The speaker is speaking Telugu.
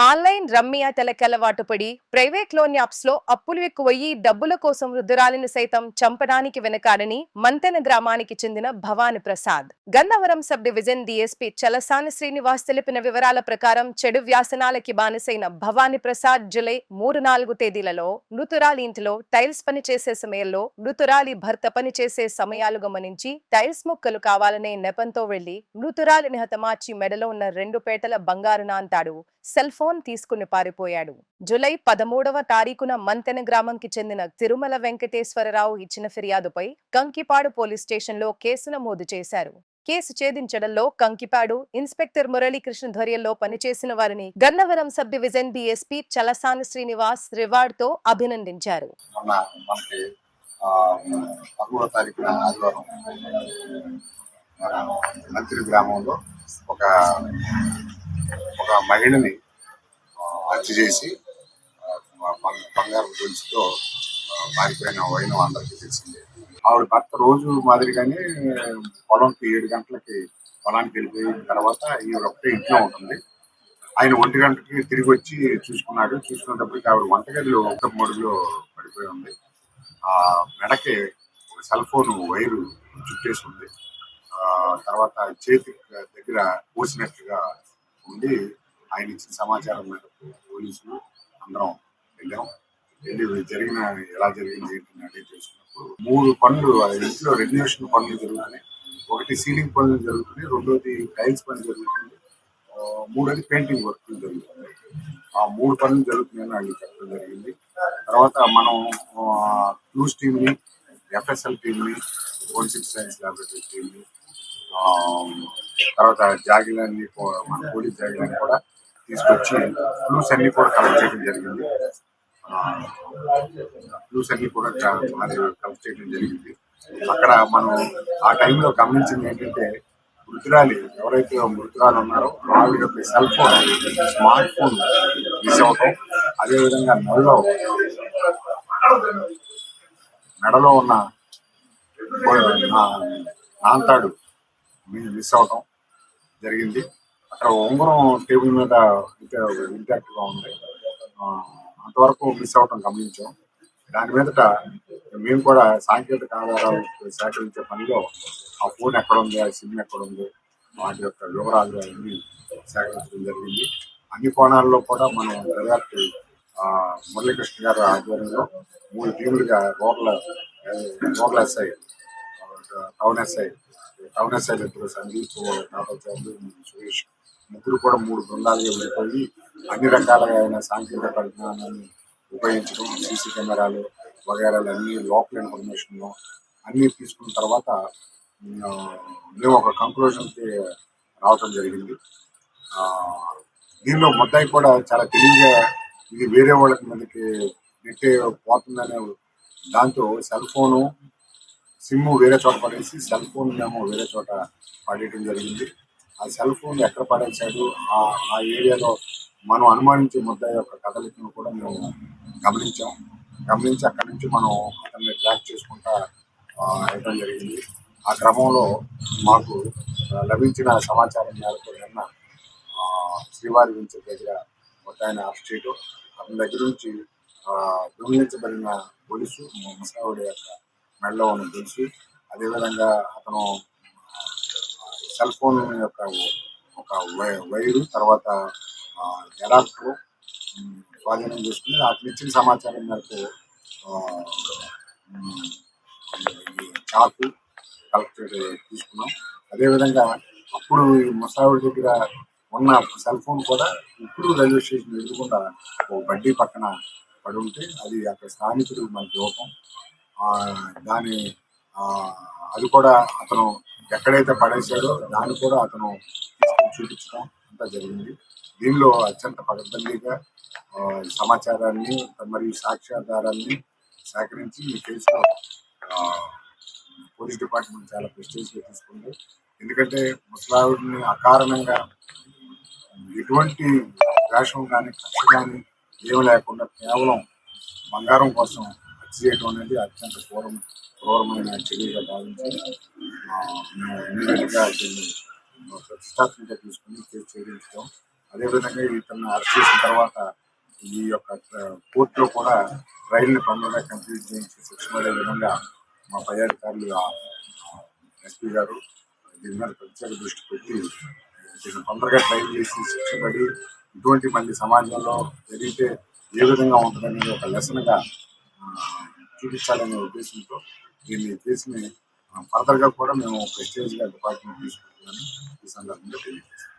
ఆన్లైన్ రమ్మీ ఆటలకు అలవాటు పడి ప్రైవేట్ లోన్ యాప్స్లో అప్పులు ఎక్కువయ్యి డబ్బుల కోసం వృద్ధురాలిని సైతం చంపడానికి వెనకాడని మంతెన గ్రామానికి చెందిన Bhavani Prasad. Gannavaram sub division DSP Chalasani Srinivas తెలిపిన వివరాల ప్రకారం చెడు వ్యాసనాలకి బానిసైన భవాని ప్రసాద్ జులై మూడు నాలుగు తేదీలలో మృతురాలి ఇంటిలో టైల్స్ పని చేసే సమయంలో మృతురాలి భర్త పని చేసే సమయాలు గమనించి టైల్స్ ముక్కలు కావాలనే నెపంతో వెళ్ళి మృతురాలిని హతమార్చి మెడలో ఉన్న రెండు పేటల బంగారు నాంతాడు సెల్ ఫోన్ తీసుకుని పారిపోయాడు. జులై పదమూడవ తారీఖున మంతెన గ్రామంకి చెందిన తిరుమల వెంకటేశ్వరరావు ఇచ్చిన ఫిర్యాదుపై కంకిపాడు పోలీస్ స్టేషన్లో కేసు నమోదు చేశారు. కేసు ఛేదించడంలో కంకిపాడు ఇన్స్పెక్టర్ మురళీకృష్ణ ధ్వర్యంలో పనిచేసిన వారిని Gannavaram sub division DSP Chalasani Srinivas రివార్డ్తో అభినందించారు మంత్రి గ్రామంలో ఒక ఒక మహిళని హత్య చేసి బంగారు గొలుసుతో పారిపోయిన వైనం అందరికీ తెలిసిందే. ఆవిడ భర్త రోజు మాదిరిగానే పొలంకి ఏడు గంటలకి పొలానికి వెళ్ళిపోయిన తర్వాత ఈవిడ ఒకటే ఇంట్లో ఉంటుంది. ఆయన ఒంటి గంటకి తిరిగి వచ్చి చూసుకున్నాడు. చూసుకున్నప్పటికీ ఆవిడ వంటగదిలో ఒక మడుగులో పడిపోయి ఉంది. ఆ మెడకి ఒక సెల్ ఫోన్ వైరు చుట్టేసి ఉంది. ఆ తర్వాత చేతి దగ్గర పోసినట్టుగా ఉండి ఆయన ఇచ్చిన సమాచారం మేరకు పోలీసులు అందరం వెళ్ళాం. వెళ్ళి జరిగిన ఎలా జరిగింది ఏంటి అడిగి తెలుసుకున్నప్పుడు మూడు పనులు ఇంట్లో రెన్యువేషన్ పనులు జరుగుతున్నాయి. ఒకటి సీలింగ్ పనులు జరుగుతుంది రెండోది టైల్స్ పని జరుగుతుంది మూడోది పెయింటింగ్ వర్క్ జరుగుతుంది ఆ మూడు పనులు జరుగుతున్నాయని వాళ్ళు చెప్పడం జరిగింది. తర్వాత మనం క్లూస్ టీమ్ని ఎఫ్ఎస్ఎల్ టీమ్ని ఫోరెన్సిక్ సైన్స్ ల్యాబొరేటరీ టీమ్ని తర్వాత జాగిలన్నీ అన్ని మన పోలీస్ జాగిలన్నీ కూడా తీసుకొచ్చి క్లూస్ అన్ని కూడా కలెక్ట్ చేయడం జరిగింది. క్లూస్ అన్ని కూడా కలెక్ట్ చేయడం జరిగింది. అక్కడ మనం ఆ టైంలో గమనించింది ఏంటంటే మృతురాలి ఎవరైతే మృతురాలు ఉన్నారో వాళ్ళ యొక్క cell phone smart phone miss అవటం అదేవిధంగా మెడలో మెడలో ఉన్న నాంతాడు మిస్ అవటం జరిగింది. అక్కడ ఉంగరం టేబుల్ మీద ఇంటాక్ట్గా ఇంటాక్ట్గా ఉంది అంతవరకు మిస్ అవటం గమనించాం. దాని మీదట మేము కూడా సాంకేతిక ఆధారాలు సేకరించే పనిలో ఆ ఫోన్ ఎక్కడ ఉంది ఆ సిమ్ ఎక్కడ ఉంది వాటి యొక్క వివరాలు అన్ని సేకరించడం జరిగింది. అన్ని కోణాల్లో కూడా మనం దర్యాప్తు ఆ, మురళీకృష్ణ గారి ఆధ్వర్యంలో మూడు టీములుగా రోడ్ల రోడ్ల SI town SI town SI ఇద్దరు సందీప్ నాగాచార్యులు సురేష్ ముగ్గురు కూడా మూడు బృందాలుగా వెళ్ళిపోయి అన్ని రకాలైన సాంకేతిక పరిజ్ఞానాన్ని ఉపయోగించడం సీసీ కెమెరాలు వగేరాలు అన్ని లోకల్ ఇన్ఫర్మేషన్ అన్ని తీసుకున్న తర్వాత మేము ఒక కంక్లూజన్కి రావటం జరిగింది. ఆ, దీనిలో మొత్తాయి కూడా చాలా తెలివిగా ఇది వేరే వాళ్ళకి మనకి నెట్ పోతుందనే దాంతో సెల్ ఫోను సిమ్ వేరే చోట పడేసి సెల్ ఫోన్ మేము వేరే చోట పడేయడం జరిగింది. ఆ సెల్ ఫోన్ ఎక్కడ పడేశాడు? ఆ ఏరియాలో మనం అనుమానించే ముద్ద యొక్క కదలికను కూడా మేము గమనించాం. గమనించి అక్కడి నుంచి మనం అతన్ని ట్రాక్ చేసుకుంటా వెళ్ళడం జరిగింది. ఆ క్రమంలో మాకు లభించిన సమాచారం మేరకు నిన్న శ్రీవారి నుంచి దగ్గర ఒక ఆయన అరెస్ట్ చేయడం అతని దగ్గర నుంచి దొంగిలించబడిన పోలీసు ముసావుడి యొక్క మెడలో ఉన్న తెలిసి అదేవిధంగా అతను సెల్ ఫోన్ యొక్క ఒక వై- వైరు తర్వాత ఎడాప్టర్ స్వాధీనం చేసుకుని అతను ఇచ్చిన సమాచారం మేరకు ఆ, చాకు కలెక్టర్ తీసుకున్నాం. అదేవిధంగా అప్పుడు ఈ ముసావిడి దగ్గర ఉన్న సెల్ ఫోన్ కూడా ఇప్పుడు రైల్వే స్టేషన్ ఎదురుకుండా ఓ బడ్డీ పక్కన పడి ఉంటే అది అక్కడ స్థానికుడు మనకి ఇవ్వటం దాని అది కూడా అతను ఎక్కడైతే పడేశాడో దాన్ని కూడా అతను చూపించడం అంతా జరిగింది. దీనిలో అత్యంత పకడ్బందీగా సమాచారాన్ని మరియు సాక్ష్యాధారాన్ని సేకరించి ఈ కేసులో పోలీస్ డిపార్ట్మెంట్ చాలా ప్రెస్టేజ్గా తీసుకుంది. ఎందుకంటే ముసలావిడిని అకారణంగా ఎటువంటి ద్వేషం కానీ కక్ష కానీ ఏమి లేకుండా కేవలం బంగారం కోసం హత్య చేయడం అనేది అత్యంత క్రూరం క్రూరమైన చర్యగా భావించి మేము ఇమీడియట్గా దీన్ని ప్రతిష్టాత్మకంగా తీసుకుని కేసు ఛేదించడం అదేవిధంగా ఇతను అరెస్ట్ చేసిన తర్వాత ఈ యొక్క కోర్టులో కూడా ట్రైల్ని తొందరగా కంప్లీట్ చేయించి శిక్ష పడే విధంగా మా పై అధికారులు ఎస్పీ గారు దీని మీద ప్రత్యేక దృష్టి పెట్టి దీన్ని తొందరగా ట్రైల్ చేసి శిక్ష పడి ఇటువంటి మళ్ళీ సమాజంలో జరిగితే ఏ విధంగా ఉంటుందనేది ఒక లెసన్గా చూపించాలనే ఉద్దేశంతో దీన్ని కేసుని ఫర్దర్గా కూడా మేము ప్రెస్టేజ్గా డిపార్ట్మెంట్ తీసుకుంటున్నాను. ఈ సందర్భంగా తెలియజేస్తాం